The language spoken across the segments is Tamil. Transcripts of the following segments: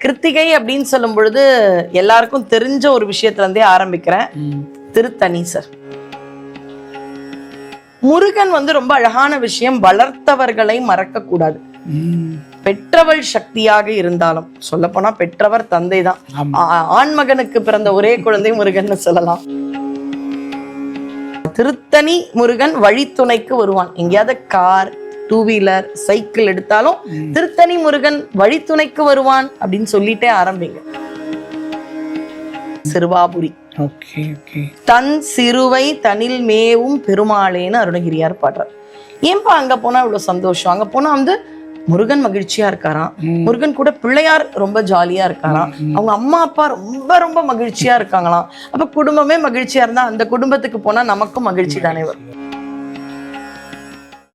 கிருத்திகை அப்படின்னு சொல்லும் பொழுது எல்லாருக்கும் தெரிஞ்ச ஒரு விஷயத்துல இருந்தே ஆரம்பிக்கிறேன். திருத்தணி சார். முருகன் வந்து ரொம்ப அழகான விஷயம் வளர்த்தவர்களை மறக்க கூடாது. ம். பெற்றவள் சக்தியாக இருந்தாலும் சொல்ல போனா பெற்றவர் தந்தை தான் ஆண்மகனுக்கு பிறந்த ஒரே குழந்தை முருகன் சொல்லலாம். திருத்தணி முருகன் வழித்துணைக்கு வருவான். எங்கேயாவது கார் டூ வீலர் சைக்கிள் எடுத்தாலும் திருத்தணி முருகன் வழித்துணைக்கு வருவான் அப்படின்னு சொல்லிட்டே ஆரம்பிங்க. சிறுவாபுரி. தன் சிறுவை தனில் மேவும் பெருமாளேன்னு அருணகிரியார் பாடுறார். ஏன்பா அங்க போனா இவ்வளவு சந்தோஷம்? அங்க போனா வந்து முருகன் மகிழ்ச்சியா இருக்காராம். முருகன் கூட பிள்ளையார் ரொம்ப ஜாலியா இருக்காராம். அவங்க அம்மா அப்பா ரொம்ப ரொம்ப மகிழ்ச்சியா இருக்காங்களாம். அப்ப குடும்பமே மகிழ்ச்சியா இருந்தா அந்த குடும்பத்துக்கு போனா நமக்கும் மகிழ்ச்சி தானே வரும்.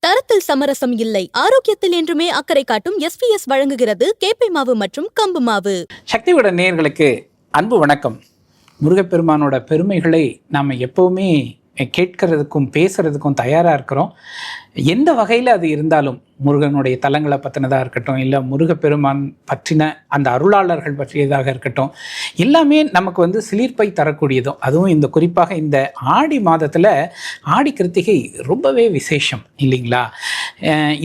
தரத்தில் சமரசம் இல்லை. ஆரோக்கியத்தில் என்றுமே அக்கறை காட்டும் எஸ்பிஎஸ் வழங்குகிறது கேப்பை மாவு மற்றும் கம்பு மாவு. சக்திவிட நேயர்களுக்கு அன்பு வணக்கம். முருகப்பெருமானோட பெருமைகளை நாம் எப்போவுமே கேட்கறதுக்கும் பேசுறதுக்கும் தயாராக இருக்கிறோம். எந்த வகையில் அது இருந்தாலும் முருகனுடைய தலங்களை பற்றினதாக இருக்கட்டும் இல்லை முருகப்பெருமான் பற்றின அந்த அருளாளர்கள் பற்றியதாக இருக்கட்டும் எல்லாமே நமக்கு வந்து சிலிர்ப்பை தரக்கூடியதும். அதுவும் இந்த குறிப்பாக இந்த ஆடி மாதத்தில் ஆடி கிருத்திகை ரொம்பவே விசேஷம் இல்லைங்களா?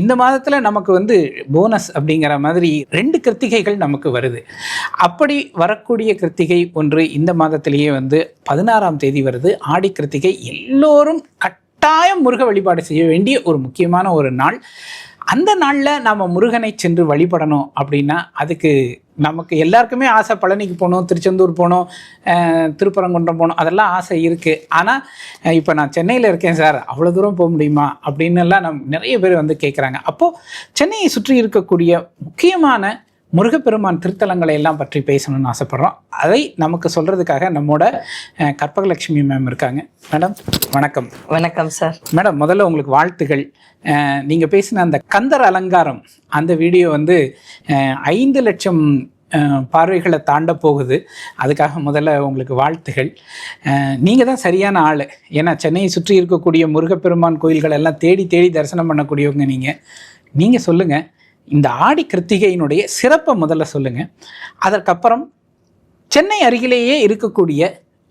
இந்த மாதத்தில் நமக்கு வந்து போனஸ் அப்படிங்கிற மாதிரி ரெண்டு கிருத்திகைகள் நமக்கு வருது. அப்படி வரக்கூடிய கிருத்திகை ஒன்று இந்த மாதத்திலேயே வந்து பதினாறாம் தேதி வருது. ஆடி கிருத்திகை எல்லோரும் கட்டாயம் முருக வழிபாடு செய்ய வேண்டிய ஒரு முக்கியமான ஒரு நாள். அந்த நாளில் நாம் முருகனை சென்று வழிபடணும் அப்படின்னா அதுக்கு நமக்கு எல்லாருக்குமே ஆசை பழனிக்கு போகணும் திருச்செந்தூர் போகணும் திருப்பரங்குன்றம் போகணும் அதெல்லாம் ஆசை இருக்குது ஆனால் இப்போ நான் சென்னையில் இருக்கேன் சார் அவ்வளோ தூரம் போக முடியுமா? அப்படின்னு எல்லாம் நம் நிறைய பேர் வந்து கேட்குறாங்க அப்போது சென்னையை சுற்றி இருக்கக்கூடிய முக்கியமான முருகப்பெருமான் திருத்தலங்களை எல்லாம் பற்றி பேசணும்னு ஆசைப்பட்றோம். அதை நமக்கு சொல்கிறதுக்காக நம்மோட கற்பகலட்சுமி மேம் இருக்காங்க. மேடம் வணக்கம். வணக்கம் சார் மேடம் முதல்ல உங்களுக்கு வாழ்த்துகள். அஹ், நீங்க பேசின அந்த கந்தர் அலங்காரம் அந்த வீடியோ வந்து ஐந்து லட்சம் பார்வைகளை தாண்ட போகுது. அதுக்காக முதல்ல உங்களுக்கு வாழ்த்துகள். அஹ், நீங்க தான் சரியான ஆள். ஏன்னா சென்னையை சுற்றி இருக்கக்கூடிய முருகப்பெருமான் கோயில்கள் எல்லாம் தேடி தேடி தரிசனம் பண்ணக்கூடியவங்க நீங்க. நீங்க சொல்லுங்க. இந்த ஆடி கிருத்திகையினுடைய சிறப்பை முதல்ல சொல்லுங்கள் அதற்கப்புறம் சென்னை அருகிலேயே இருக்கக்கூடிய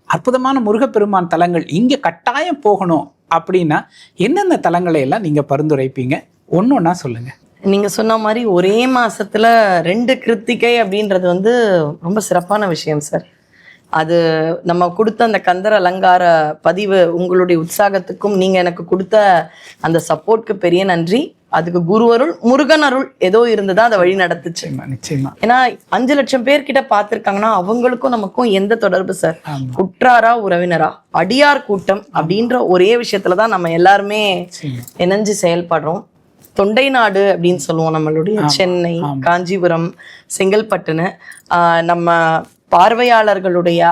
அற்புதமான முருகப்பெருமான் தலங்கள் இங்கே கட்டாயம் போகணும் அப்படின்னா எந்தெந்த தலங்களை எல்லாம் நீங்கள் பரிந்துரைப்பீங்க? ஒன்று ஒன்றா சொல்லுங்கள் நீங்கள் சொன்ன மாதிரி ஒரே மாதத்தில் ரெண்டு கிருத்திகை அப்படின்றது வந்து ரொம்ப சிறப்பான விஷயம் சார். அது நம்ம கொடுத்த அந்த கந்தர் அலங்கார பதிவு உங்களுடைய உற்சாகத்துக்கும் நீங்கள் எனக்கு கொடுத்த அந்த சப்போர்ட்க்கு பெரிய நன்றி. அதுக்கு குரு அருள் முருகன் அருள் ஏதோ இருந்ததா அதை வழி நடத்துச்சு. நிச்சயமா ஏன்னா அஞ்சு லட்சம் பேர் கிட்ட பார்த்திருக்காங்கன்னா அவங்களுக்கும் நமக்கும் எந்த தொடர்பு சார்? ஆமா. உற்றாரா உறவினரா? அடியார் கூட்டம் அப்படின்ற ஒரே விஷயத்துல தான் நம்ம எல்லாருமே இணைஞ்சு செயல்படுறோம். தொண்டை நாடு அப்படின்னு சொல்லுவோம் நம்மளுடைய சென்னை காஞ்சிபுரம் செங்கல்பட்டுன்னு. நம்ம பார்வையாளர்களுடைய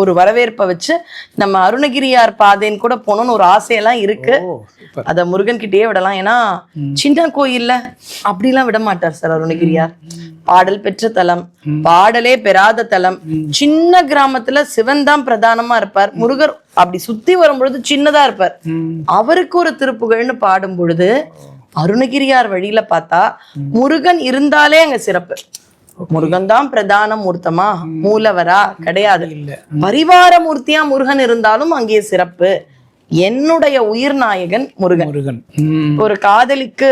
ஒரு வரவேற்பை வச்சு நம்ம அருணகிரியார் பாதைன்னு கூட போகணும்னு ஒரு ஆசையெல்லாம் இருக்கு. அத முருகன் கிட்டயே விடலாம். ஏன்னா சின்ன கோயில்ல அப்படிலாம் விட மாட்டார் சார் அருணகிரியார். பாடல் பெற்ற தலம் பாடலே பெறாத தலம். சின்ன கிராமத்துல சிவன் தான் பிரதானமா இருப்பார். முருகர் அப்படி சுத்தி வரும்பொழுது சின்னதா இருப்பார். அவருக்கு ஒரு திருப்புகழ்னு பாடும் பொழுது அருணகிரியார் வழியில பார்த்தா முருகன் இருந்தாலே அங்க சிறப்பு. முருகன் தான் பிரதான மூர்த்தமா? மூலவரா? கிடையாது. பரிவார மூர்த்தியா முருகன் இருந்தாலும் அங்கே சிறப்பு. என்னுடைய உயிர் நாயகன் முருகன். முருகன். ஒரு காதலிக்கு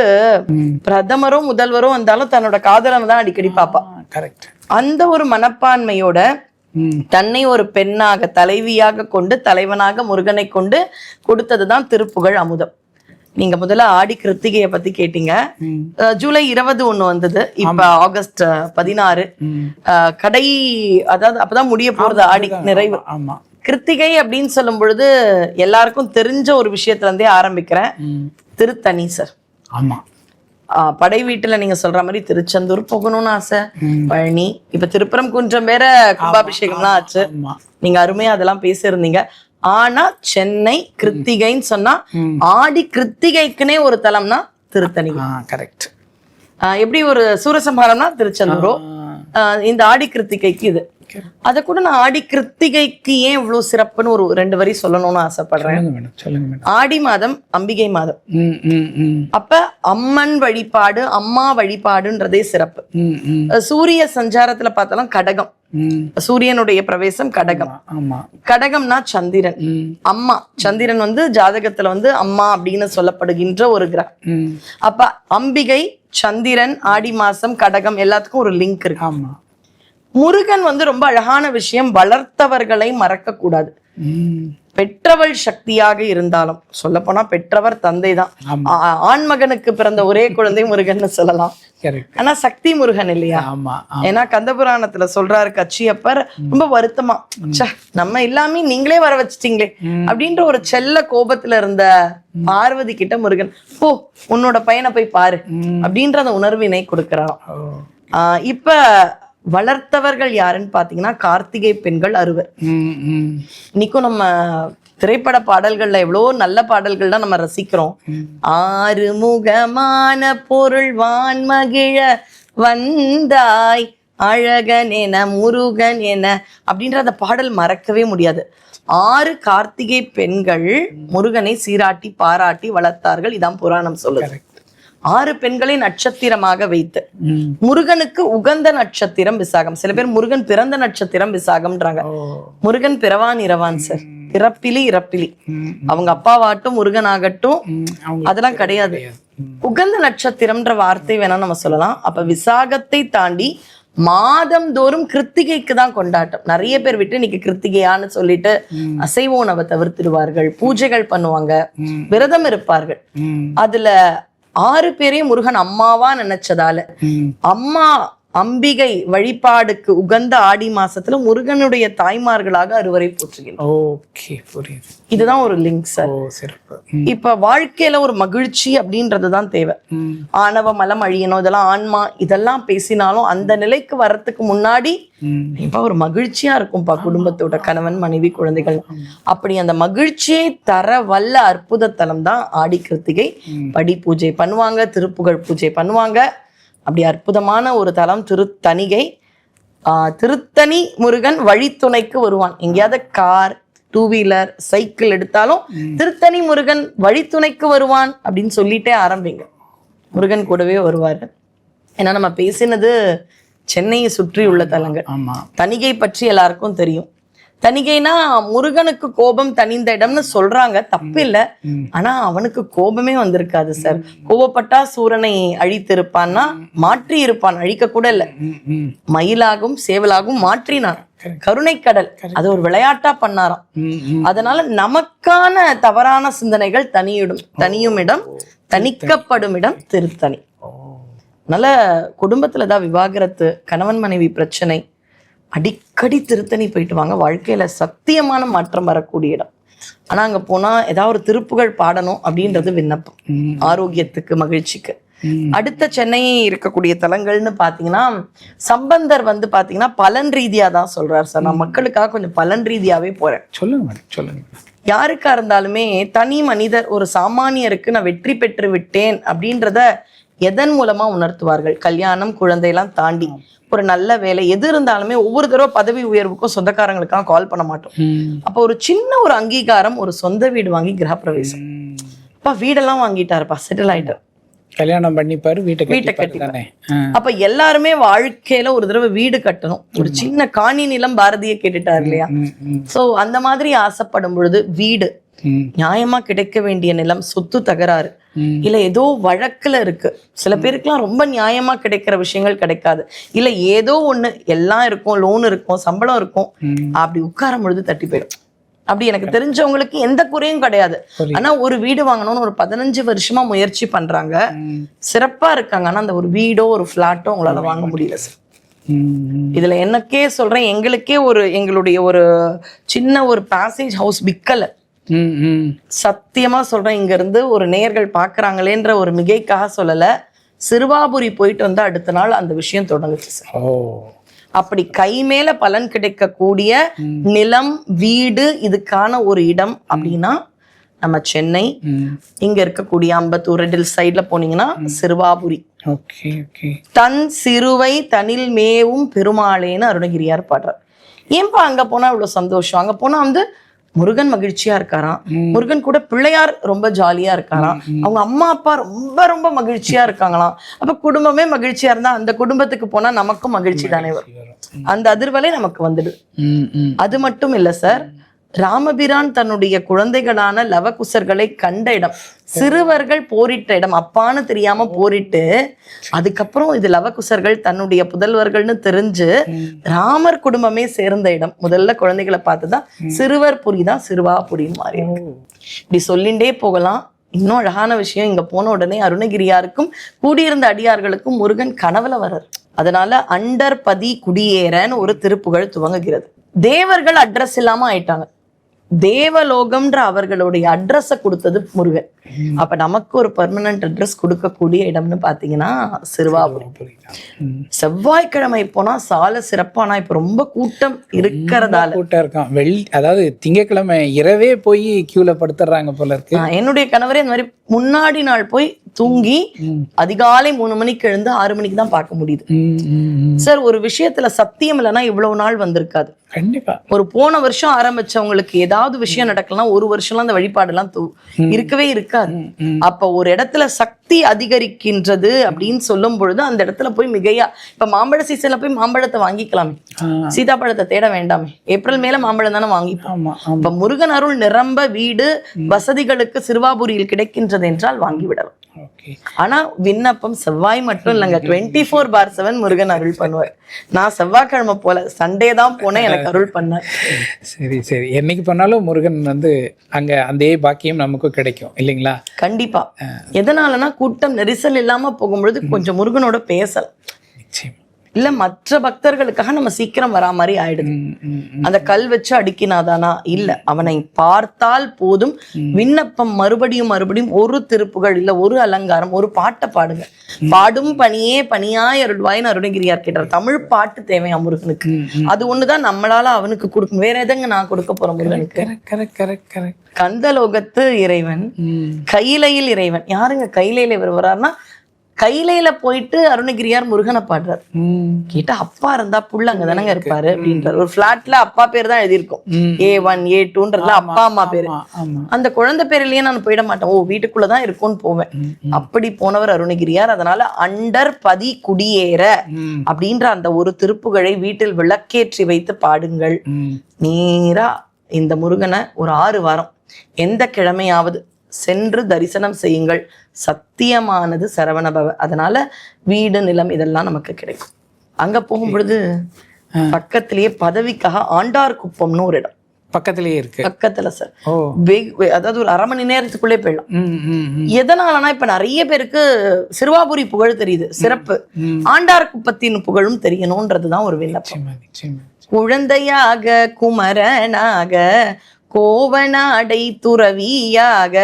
பிரதமரும் முதல்வரும் வந்தாலும் தன்னோட காதலனை தான் அடிக்கடி பாப்பா. கரெக்ட் அந்த ஒரு மனப்பான்மையோட தன்னை ஒரு பெண்ணாக தலைவியாக கொண்டு தலைவனாக முருகனை கொண்டு கொடுத்ததுதான் திருப்புகழ் அமுதம். நீங்க முதல்ல ஆடி கிருத்திகையை பத்தி கேட்டீங்க. ஜூலை இருபது ஒண்ணு வந்தது. இப்ப ஆகஸ்ட் பதினாறு. கடை அதாவது அப்பதான் முடிய போறது ஆடி நிறைவு. ஆமாம் கிருத்திகை அப்படின்னு சொல்லும் பொழுது எல்லாருக்கும் தெரிஞ்ச ஒரு விஷயத்துல இருந்தே ஆரம்பிக்கிறேன். திருத்தணி சார். ஆஹ் படை வீட்டுல நீங்க சொல்ற மாதிரி திருச்செந்தூர் போகணும்னு ஆசை. பழனி. இப்ப திருப்பரம் குன்றம் வேற கும்பாபிஷேகம்லாம் ஆச்சு. நீங்க அருமையா அதெல்லாம் பேசியிருந்தீங்க. ஆனா சென்னை கிருத்திகைன்னு சொன்னா. ஆடி கிருத்திகைக்குனே ஒரு தலம்னா திருத்தணி. கரெக்ட் எப்படி ஒரு சூரசம்ஹாரம்னா திருச்செந்தூரோ. இந்த ஆடி கிருத்திகைக்கு இது. அத கூட நான் ஆடி கிருத்திகைக்கு ஏன் இவ்வளவு சிறப்புன்னு ஒரு ரெண்டு வரி சொல்லணும்னு ஆசைப்படுறேன். ஆடி மாதம் அம்பிகை மாதம். அப்ப அம்மன் வழிபாடு அம்மா வழிபாடுன்றதே சிறப்பு. சூரிய சஞ்சாரத்துல பார்த்தாலும் கடகம். சூரியனுடைய பிரவேசம் கடகம். ஆமா கடகம்னா சந்திரன். அம்மா. சந்திரன் வந்து ஜாதகத்துல வந்து அம்மா அப்படின்னு சொல்லப்படுகின்ற ஒரு கிரகம். அப்ப அம்பிகை சந்திரன் ஆடி மாசம் கடகம் எல்லாத்துக்கும் ஒரு லிங்க் இருக்கு. ஆமா. முருகன் வந்து ரொம்ப அழகான விஷயம் வளர்த்தவர்களை மறக்க கூடாது பெற்றவள் சக்தியாக இருந்தாலும் சொல்ல போனா பெற்றவர் தந்தை தான் ஆண்மகனுக்கு பிறந்த ஒரே குழந்தை முருகன்னு சொல்லலாம். ஆனா சக்தி முருகன் இல்லையா. ஏன்னா கந்தபுராணத்துல சொல்றாரு கச்சியப்பர் ரொம்ப வருத்தமா நம்ம எல்லாமே நீங்களே வர வச்சிட்டீங்களே அப்படின்ற ஒரு செல்ல கோபத்துல இருந்த பார்வதி கிட்ட முருகன் போ உன்னோட பையனை போய் பாரு அப்படின்ற அந்த உணர்வினை கொடுக்கிறாராம். இப்ப வளர்த்தவர்கள் யாருன்னு பாத்தீங்கன்னா கார்த்திகை பெண்கள் அறுவர். இன்னைக்கும் நம்ம திரைப்பட பாடல்கள்ல எவ்வளோ நல்ல பாடல்கள் தான் நம்ம ரசிக்கிறோம். ஆறுமுகமான பொருள் வான்மகிழ வந்தாய் அழகன் என முருகன் என அப்படின்ற அந்த பாடல் மறக்கவே முடியாது. ஆறு கார்த்திகை பெண்கள் முருகனை சீராட்டி பாராட்டி வளர்த்தார்கள். இதான் புராணம் சொல்லுது. ஆறு பெண்களை நட்சத்திரமாக வைத்து. முருகனுக்கு உகந்த நட்சத்திரம் விசாகம். சில பேர் முருகன் பிறந்த நட்சத்திரம் விசாகம்ன்றாங்க. முருகன் பிறவான் இரவான் சார். பிறப்பிலி இறப்பிலி. ம் அவங்க அப்பாவாட்டும் முருகன் ஆகட்டும் அதெல்லாம் கிடையாது. உகந்த நட்சத்திரம்ன்ற வார்த்தை வேணா நம்ம சொல்லலாம். அப்ப விசாகத்தை தாண்டி மாதம் கிருத்திகைக்கு தான் கொண்டாட்டம். நிறைய பேர் விட்டு இன்னைக்கு கிருத்திகையான்னு சொல்லிட்டு அசைவ உணவை தவிர்த்திடுவார்கள். பூஜைகள் பண்ணுவாங்க. விரதம் இருப்பார்கள். அதுல ஆறு பேரையும் முருகன் அம்மாவா நினைச்சதால. அம்மா அம்பிகை வழிபாடுக்கு உகந்த ஆடி மாசத்துல முருகனுடைய தாய்மார்களாக அறுவரை போற்றுகிறோம் இதுதான் ஒரு லிங்க் சார் இப்ப வாழ்க்கையில ஒரு மகிழ்ச்சி அப்படின்றது தான் தேவை ஆணவ மலம் அழியணும் இதெல்லாம் ஆன்மா இதெல்லாம் பேசினாலும் அந்த நிலைக்கு வர்றதுக்கு முன்னாடி இப்ப ஒரு மகிழ்ச்சியா இருக்கும்பா குடும்பத்தோட கணவன் மனைவி குழந்தைகள். அப்படி அந்த மகிழ்ச்சியை தர வல்ல அற்புத தலம் தான் ஆடி கிருத்திகை. படி பூஜை பண்ணுவாங்க திருப்புகழ் பூஜை பண்ணுவாங்க. அப்படி அற்புதமான ஒரு தலம் திருத்தணிகை திருத்தணி முருகன் வழித்துணைக்கு வருவான். எங்கேயாவது கார் டூ வீலர் சைக்கிள் எடுத்தாலும் திருத்தணி முருகன் வழித்துணைக்கு வருவான் அப்படின்னு சொல்லிட்டே ஆரம்பிங்க. முருகன் கூடவே வருவாரு. ஏன்னா நம்ம பேசினது சென்னையை சுற்றி உள்ள தலங்கள். ஆமா. தணிகை பற்றி எல்லாருக்கும் தெரியும். தணிகைனா முருகனுக்கு கோபம் தணிந்த இடம்னு சொல்றாங்க. தப்பு இல்ல ம். ஆனா அவனுக்கு கோபமே வந்திருக்காது சார். கோபப்பட்டா சூரனை அழித்திருப்பான்னா மாற்றி இருப்பான் அழிக்க கூட இல்ல. ம் ம் மயிலாகவும் சேவலாகவும் மாற்றினான். கருணை கடல். அது ஒரு விளையாட்டா பண்ணாராம். அதனால நமக்கான தவறான சிந்தனைகள் தனியிடும் தனியும் இடம் தணிக்கப்படும் இடம் திருத்தணி. நல்ல குடும்பத்துல தான் விவாகரத்து கணவன் மனைவி பிரச்சனை அடிக்கடி திருத்தணி போயிட்டு வாங்க. வாழ்க்கையில சத்தியமான மாற்றம் வரக்கூடிய இடம். ஆனா அங்க போனா ஏதாவது ஒரு திருப்புகழ் பாடணும் அப்படின்றது விண்ணப்பம். ஆரோக்கியத்துக்கு மகிழ்ச்சிக்கு. அடுத்த சென்னை இருக்கக்கூடிய தலங்கள்னு பாத்தீங்கன்னா சம்பந்தர் வந்து பாத்தீங்கன்னா பலன் ரீதியா தான் சொல்றாரு சார். நான் மக்களுக்காக கொஞ்சம் பலன் ரீதியாவே போறேன். சொல்லுங்க சொல்லுங்க. யாருக்கா இருந்தாலுமே தனி மனிதர் ஒரு சாமானியருக்கு நான் வெற்றி பெற்று விட்டேன் அப்படின்றத எதன் மூலமா உணர்த்துவார்கள்? கல்யாணம் குழந்தையெல்லாம் தாண்டி. ஒரு நல்ல வேலை எது இருந்தாலுமே ஒவ்வொரு தடவை பதவி உயர்வுக்கும் சொந்தக்காரங்களுக்காக கால் பண்ண மாட்டோம். அப்போ ஒரு சின்ன ஒரு அங்கீகாரம் ஒரு சொந்த வீடு வாங்கி கிரகப்பிரவேசம். அப்பா வீடெல்லாம் வாங்கிட்டாருப்பா செட்டில் ஆயிட்டார். கல்யாணம் பண்ணிப்பாரு வீட்டை வீட்டை ஆ. அப்ப எல்லாருமே வாழ்க்கையில ஒரு தடவை வீடு கட்டணும். ஒரு சின்ன காணி நிலம் பாரதிய கேட்டுட்டார் இல்லையா? சோ அந்த மாதிரி ஆசைப்படும் பொழுது வீடு நியாயமா கிடைக்க வேண்டிய நிலம் சொத்து தகராறு. இல்ல ஏதோ வழக்குல இருக்கு. சில பேருக்குலாம் ரொம்ப நியாயமா கிடைக்கிற விஷயங்கள் கிடைக்காது. இல்ல ஏதோ ஒண்ணு எல்லாம் இருக்கும் லோன் இருக்கும் சம்பளம் இருக்கும். அப்படி உட்காரும் பொழுது தட்டி போயிடும். அப்படி எனக்கு தெரிஞ்சவங்களுக்கு எந்த குறையும் கிடையாது. ஆனா ஒரு வீடு வாங்கணும்னு ஒரு பதினஞ்சு வருஷமா முயற்சி பண்றாங்க. சிறப்பா இருக்காங்க. ஆனா அந்த ஒரு வீடோ ஒரு பிளாட்டோ உங்களால வாங்க முடியல சார். இதுல எனக்கே சொல்றேன் எங்களுக்கே ஒரு எங்களுடைய ஒரு சின்ன ஒரு பேசேஜ் ஹவுஸ் விக்கல. சத்தியமா சொல்றேன் இங்க இருந்து ஒரு நேயர்கள் பாக்குறாங்களேன்ற ஒரு மிகைக்காக சொல்லல. சிறுவாபுரி போயிட்டு வந்தா அடுத்த நாள் அந்த விஷயம் தொடங்குச்சு சார். அப்படி கை மேல பலன் கிடைக்கக்கூடிய நிலம் வீடு இதுக்கான ஒரு இடம் அப்படின்னா நம்ம சென்னை இங்க இருக்கக்கூடிய அம்பத்தூர் ரெடில் சைட்ல போனீங்கன்னா சிறுவாபுரி. தன் சிறுவை தனில் மேவும் பெருமாளேன்னு அருணகிரியார் பாடுறார். ஏன்பா அங்க போனா இவ்வளவு சந்தோஷம்? அங்க போனா வந்து முருகன் மகிழ்ச்சியா இருக்காராம். முருகன் கூட பிள்ளையார் ரொம்ப ஜாலியா இருக்காராம். அவங்க அம்மா அப்பா ரொம்ப ரொம்ப மகிழ்ச்சியா இருக்காங்களாம். அப்ப குடும்பமே மகிழ்ச்சியா இருந்தா அந்த குடும்பத்துக்கு போனா நமக்கும் மகிழ்ச்சி தானே வரும். அந்த அதிர்வலை நமக்கு வந்துடுது அது மட்டும் இல்ல சார் ராமபிரான் தன்னுடைய குழந்தைகளான லவகுசர்களை கண்ட இடம். சிறுவர்கள் போரிட்ட இடம் அப்பான்னு தெரியாம போரிட்டு அதுக்கப்புறம் இது லவகுசர்கள் தன்னுடைய புதல்வர்கள்னு தெரிஞ்சு ராமர் குடும்பமே சேர்ந்த இடம். முதல்ல குழந்தைகளை பார்த்துதான் சிறுவர் புரி தான் சிறுவாபுரின்னு மாறி இப்படி சொல்லிண்டே போகலாம். இன்னும் அழகான விஷயம் இங்க போன உடனே அருணகிரியாருக்கும் கூடியிருந்த அடியார்களுக்கும் முருகன் கனவுல வர்றார். அதனால அண்டர் பதி குடியேறன்னு ஒரு திருப்புகழ் துவங்குகிறது. தேவர்கள் அட்ரஸ் இல்லாம ஆயிட்டாங்க. தேவலோகம்ன்ற அவர்களுடைய அட்ரஸ கொடுத்தது முருகன். அப்ப நமக்கு ஒரு பெர்மனன்ட் அட்ரஸ் கொடுக்கக்கூடிய இடம்னு பாத்தீங்கன்னா சிறுவாபுரி புரியுதா ம். செவ்வாய்க்கிழமை போனா சால சிறப்பானா? இப்ப ரொம்ப கூட்டம் இருக்கிறதால. கூட்டம் இருக்கான் வெள்ளி அதாவது திங்கக்கிழமை இரவே போய் கியூல படுத்துறாங்க போல இருக்கு. என்னுடைய கணவரே இந்த மாதிரி முன்னாடி நாள் போய் தூங்கி. அதிகாலை மூணு மணிக்கு எழுந்து ஆறு மணிக்கு தான் பார்க்க முடியுது. சார் ஒரு விஷயத்துல சத்தியம் இல்லைன்னா இவ்வளவு நாள் வந்திருக்காது. கண்டிப்பா. ஒரு போன வருஷம் ஆரம்பிச்சவங்களுக்கு ஏதாவது விஷயம் நடக்கலாம் ஒரு வருஷம்லாம் அந்த வழிபாடெல்லாம் தூ- இருக்கவே இருக்காது. அப்ப ஒரு இடத்துல சக்தி அதிகரிக்கின்றது அப்படின்னு சொல்லும் பொழுது அந்த இடத்துல போய் மிகையா இப்ப மாம்பழ சீசன்ல போய் மாம்பழத்தை வாங்கிக்கலாமே. சீதாப்பழத்தை தேட வேண்டாமே. ஏப்ரல் மேல மாம்பழம் தானே வாங்கிப்போம். இப்ப முருகன் அருள் நிரம்ப வீடு வசதிகளுக்கு சிறுவாபுரியில் கிடைக்கின்றது என்றால் வாங்கிவிடலாம் ஆனா விண்ணப்பம் செவ்வாய் மட்டும் இல்லைங்க. Twenty four by seven Murugan அருள் பண்ணுவார். நான் செவ்வாய்க்கிழமை போல சண்டே தான் போனேன் எனக்கு அருள் பண்ணார். சரி சரி. என்னைக்கு பண்ணாலும் முருகன் வந்து அங்க அதே பாக்கியம் நமக்கும் கிடைக்கும் இல்லைங்களா? கண்டிப்பா. எதனாலனா கூட்டம் நெரிசல் இல்லாம போகும்பொழுது கொஞ்சம் முருகனோட பேசலாம் நிச்சயம். இல்ல மற்ற பக்தர்களுக்காக நம்ம சீக்கிரம் வரா மாதிரி ஆயிடுது. அந்த கல் வச்சு அடிக்கினாதானா? இல்ல. அவனை பார்த்தால் போதும். விண்ணப்பம் மறுபடியும் மறுபடியும் ஒரு திருப்புகள் இல்ல ஒரு அலங்காரம் ஒரு பாட்டை பாடுங்க. பாடும் பணியே பணியாய் அருள்வாயின்னு அருணகிரியார் கேட்டார். தமிழ் பாட்டு தேவையா முருகனுக்கு அது ஒண்ணுதான் நம்மளால அவனுக்கு கொடுக்கும் வேற எதங்க நான் கொடுக்க போறேன் முருகனுக்கு? கந்தலோகத்து இறைவன் கைலையில் இறைவன். யாருங்க கைலையில இவர் வர்றாருன்னா கைலையில போயிட்டு அருணகிரியார் முருகனை பாடுறார். கேட்டா அப்பா இருந்தா புள்ள அங்க தானங்க இருப்பாரு அப்படின்றாரு. ஒரு பிளாட்ல அப்பா பேர் தான் எழுதியிருக்கும். ஏ ஒன் ஏ டூன்றதுல அப்பா அம்மா பேரு. அந்த குழந்தை பேர்லயே நான் போயிட மாட்டேன். ஓ வீட்டுக்குள்ளதான் இருக்கும்னு போவேன். அப்படி போனவர் அருணகிரியார். அதனால அண்டர் பதி குடியேற அப்படின்ற அந்த ஒரு திருப்புகழை வீட்டில் விளக்கேற்றி வைத்து பாடுங்கள். நேரா இந்த முருகனை ஒரு ஆறு வாரம் எந்த கிழமையாவது சென்று தரிசனம் செய்யுங்கள். சத்தியமானது சரவணபவ. அதனால வீடு நிலம் இதெல்லாம் நமக்கு கிடைக்கும். அங்க போகும் பொழுது பக்கத்திலேயே பதவிக்காக ஆண்டார் குப்பம்னு ஒரு இடம். பக்கத்திலேயே இருக்கு. பக்கத்துல சார் அதாவது ஒரு அரை மணி நேரத்துக்குள்ளே போயிடலாம். எதனாலனா இப்ப நிறைய பேருக்கு சிறுவாபுரி புகழ் தெரியுது. சிறப்பு. ஆண்டார் குப்பத்தின் புகழும் தெரியணும்ன்றதுதான் ஒரு விண்ணப்பம். குழந்தையாக குமரனாக கோவனாடை துறவியாக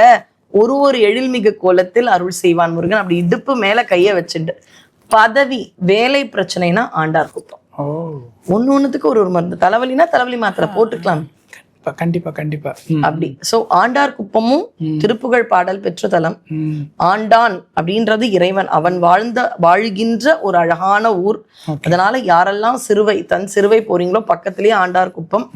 ஒரு ஒரு எழில்மிகு கோலத்தில் அருள் செய்வான் முருகன். அப்படி இடுப்பு மேல கைய வச்சுட்டு பதவி வேலை பிரச்சனைனா ஆண்டார் குப்பம். ஒண்ணு ஒண்ணுத்துக்கு ஒரு ஒரு மருந்து. தலைவலினா தலைவலி மாத்திரை போட்டுக்கலாம். கண்டிப்பா கண்டிப்பா அப்படி. சோ ஆண்டார் குப்பமும் திருப்புகழ் பாடல் பெற்ற தலம். ஆண்டான் அப்படின்றது இறைவன். அவன் வாழ்ந்த வாழ்கின்ற ஒரு அழகான ஊர். அதனால யாரெல்லாம் சிறுவை தன் சிறுவை போறீங்களோ பக்கத்திலேயே ஆண்டார் குப்பம்.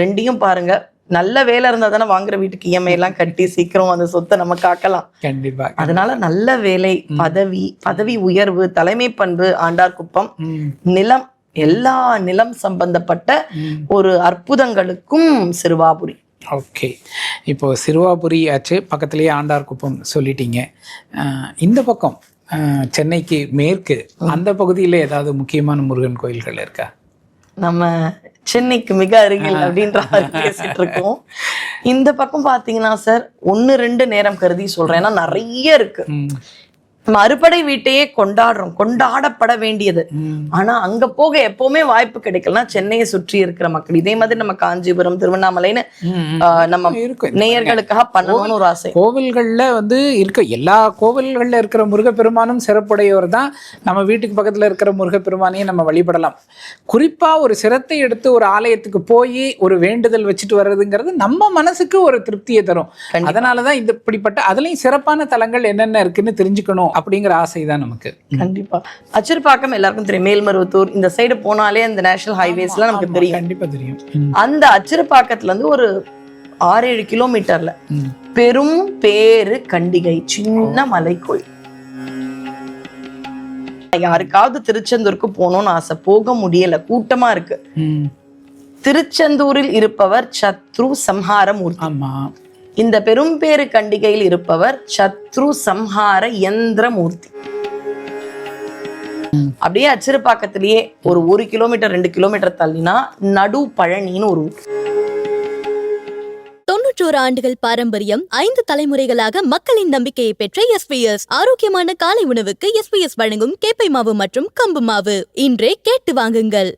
ரெண்டையும் பாருங்க. நல்ல வேலை இருந்தா தானே வாங்குற வீட்டுக்கு இஎம்ஐ எல்லாம் கட்டி சீக்கிரம் அந்த சொத்தை நம்ம காக்கலாம். கண்டிப்பா அதனால நல்ல வேலை பதவி பதவி உயர்வு தலைமை பண்பு ஆண்டார் குப்பம் நிலம் எல்லா நிலம் சம்பந்தப்பட்ட. ஒரு அற்புதங்களுக்கும் சிறுவாபுரி. ஓகே. இப்போ சிறுவாபுரி ஆச்சு பக்கத்துலேயே ஆண்டார்குப்பம் சொல்லிட்டீங்க. அஹ் இந்த பக்கம் சென்னைக்கு மேற்கு அந்த பகுதியில் ஏதாவது முக்கியமான முருகன் கோயில்கள் இருக்கா? நம்ம சென்னைக்கு மிக அருகில் அப்படின்ற மாதிரி பேசிட்டு இருக்கோம். இந்த பக்கம் பாத்தீங்கன்னா சார் ஒன்னு ரெண்டு நேரம் கருதி சொல்றேன். ஏன்னா நிறைய இருக்கு. நம்ம அறுபடை வீட்டையே கொண்டாடுறோம். கொண்டாடப்பட வேண்டியது. ஆனா அங்க போக எப்பவுமே வாய்ப்பு கிடைக்கலன்னா சென்னையை சுற்றி இருக்கிற மக்கள். இதே மாதிரி நம்ம காஞ்சிபுரம் திருவண்ணாமலைன்னு நம்ம நேயர்களுக்காக பண்ணணும்னு ஒரு ஆசை. கோவில்கள்ல வந்து இருக்க எல்லா கோவில்கள்ல இருக்கிற முருகப்பெருமானும் சிறப்புடையவர் தான். நம்ம வீட்டுக்கு பக்கத்துல இருக்கிற முருகப்பெருமானையும் நம்ம வழிபடலாம். குறிப்பா ஒரு சிரத்தை எடுத்து ஒரு ஆலயத்துக்கு போய் ஒரு வேண்டுதல் வச்சுட்டு வர்றதுங்கிறது நம்ம மனசுக்கு ஒரு திருப்தியை தரும். அதனாலதான் இந்த இப்படிப்பட்ட அதுலயும் சிறப்பான தலங்கள் என்னென்ன இருக்குன்னு தெரிஞ்சுக்கணும். அப்படிங்கிற ஆசை தான் நமக்கு கண்டிப்பா. அச்சிறுபாக்கம் எல்லாருக்கும் தெரியும். மேல்மருவத்தூர் இந்த சைடு போனாலே அந்த நேஷனல் ஹைவேஸ்லாம் நமக்கு தெரியும். கண்டிப்பா தெரியும். அந்த அச்சிறுபாக்கத்துல இருந்து ஒரு ஆறு ஏழு கிலோமீட்டர்ல. பெரும் பேரு கண்டிகை சின்ன மலைக்கோயில் யாருக்காவது திருச்செந்தூருக்கு போகணும்னு ஆசை போக முடியல கூட்டமா இருக்கு. திருச்செந்தூரில் இருப்பவர் சத்ரு சம்ஹார மூர்த்தி ஆமா. இந்த பெரும்பேறு கண்டிகையில் இருப்பவர் சத்ரு சம்ஹார யந்திரமூர்த்தி அப்படியே அச்சிறுபாக்கத்திலேயே ஒரு ஒரு கிலோமீட்டர் ரெண்டு கிலோமீட்டர் தள்ளினா நடு பழனின்னு ஒரு ஊர். தொன்னூற்றோரு ஆண்டுகள் பாரம்பரியம் ஐந்து தலைமுறைகளாக மக்களின் நம்பிக்கையை பெற்ற எஸ்பிஎஸ் ஆரோக்கியமான காலை உணவுக்கு எஸ்பிஎஸ் வழங்கும் கேப்பை மாவு மற்றும் கம்பு மாவு. இன்றே கேட்டு வாங்குங்கள்.